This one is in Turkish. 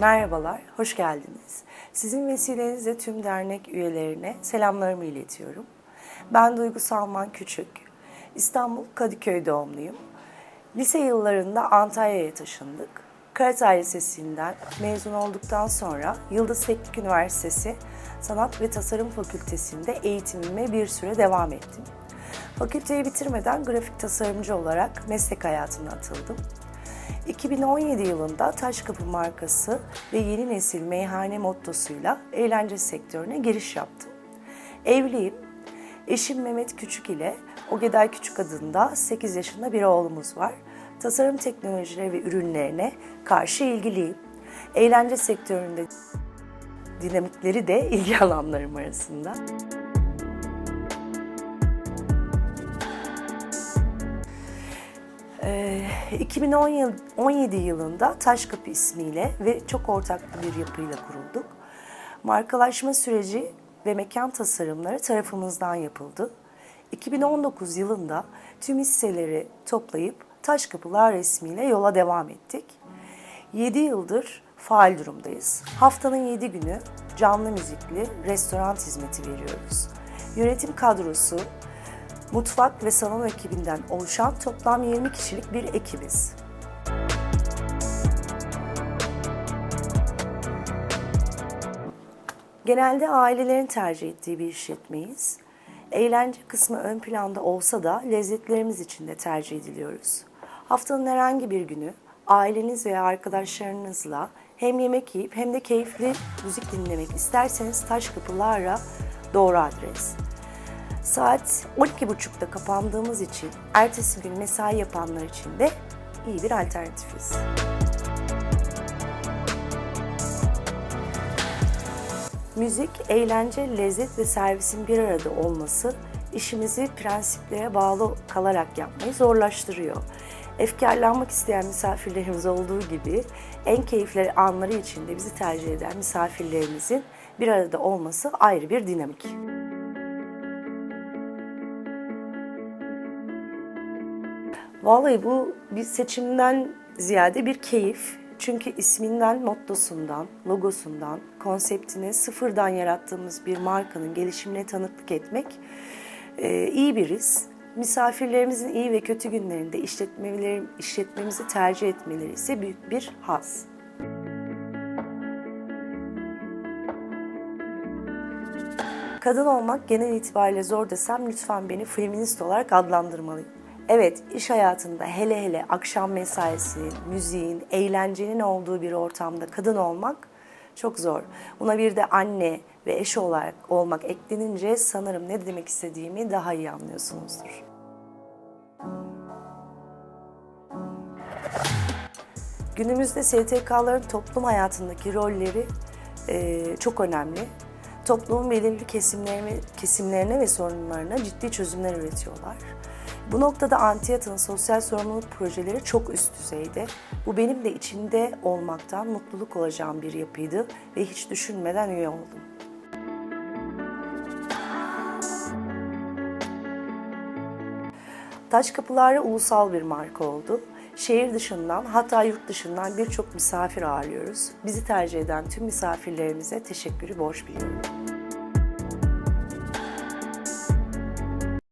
Merhabalar, hoş geldiniz. Sizin vesilenizle tüm dernek üyelerine selamlarımı iletiyorum. Ben Duygu Salman Küçük. İstanbul Kadıköy doğumluyum. Lise yıllarında Antalya'ya taşındık. Karatay Lisesi'nden mezun olduktan sonra Yıldız Teknik Üniversitesi Sanat ve Tasarım Fakültesi'nde eğitimime bir süre devam ettim. Fakülteyi bitirmeden grafik tasarımcı olarak meslek hayatına atıldım. 2017 yılında Taşkapı markası ve yeni nesil meyhane mottosuyla eğlence sektörüne giriş yaptım. Evliyim. Eşim Mehmet Küçük ile Ogeday Küçük adında 8 yaşında bir oğlumuz var. Tasarım teknolojileri ve ürünlerine karşı ilgiliyim. Eğlence sektöründe dinamikleri de ilgi alanlarım arasında. 2017 yılında Taşkapı ismiyle ve çok ortaklı bir yapıyla kurulduk. Markalaşma süreci ve mekan tasarımları tarafımızdan yapıldı. 2019 yılında tüm hisseleri toplayıp Taşkapılar resmiyle yola devam ettik. 7 yıldır faal durumdayız. Haftanın 7 günü canlı müzikli restoran hizmeti veriyoruz. Yönetim kadrosu mutfak ve salon ekibinden oluşan toplam 20 kişilik bir ekibiz. Genelde ailelerin tercih ettiği bir işletmeyiz. Eğlence kısmı ön planda olsa da lezzetlerimiz için de tercih ediliyoruz. Haftanın herhangi bir günü aileniz veya arkadaşlarınızla hem yemek yiyip hem de keyifli müzik dinlemek isterseniz Taş Kapılar'la doğru adres. Saat 12.30'da kapandığımız için ertesi gün mesai yapanlar için de iyi bir alternatifiz. Müzik, eğlence, lezzet ve servisin bir arada olması işimizi prensiplere bağlı kalarak yapmayı zorlaştırıyor. Efkarlanmak isteyen misafirlerimiz olduğu gibi en keyifli anları içinde bizi tercih eden misafirlerimizin bir arada olması ayrı bir dinamik. Vallahi bu bir seçimden ziyade bir keyif. Çünkü isminden, mottosundan, logosundan, konseptini sıfırdan yarattığımız bir markanın gelişimine tanıklık etmek e, iyi bir his. Misafirlerimizin iyi ve kötü günlerinde işletmeleri, işletmemizi tercih etmeleri ise büyük bir haz. Kadın olmak genel itibariyle zor desem lütfen beni feminist olarak adlandırmalıyım. Evet, iş hayatında hele hele akşam mesaisinin, müziğin, eğlencenin olduğu bir ortamda kadın olmak çok zor. Buna bir de anne ve eş olarak olmak eklenince sanırım ne demek istediğimi daha iyi anlıyorsunuzdur. Günümüzde STK'ların toplum hayatındaki rolleri e, çok önemli. Toplumun belirli kesimlerine, kesimlerine ve sorunlarına ciddi çözümler üretiyorlar. Bu noktada Antiyat'ın sosyal sorumluluk projeleri çok üst düzeyde. Bu benim de içinde olmaktan mutluluk olacağım bir yapıydı ve hiç düşünmeden üye oldum. Taş Kapıları ulusal bir marka oldu. Şehir dışından hatta yurt dışından birçok misafir ağırlıyoruz. Bizi tercih eden tüm misafirlerimize teşekkürü borç biliyorum.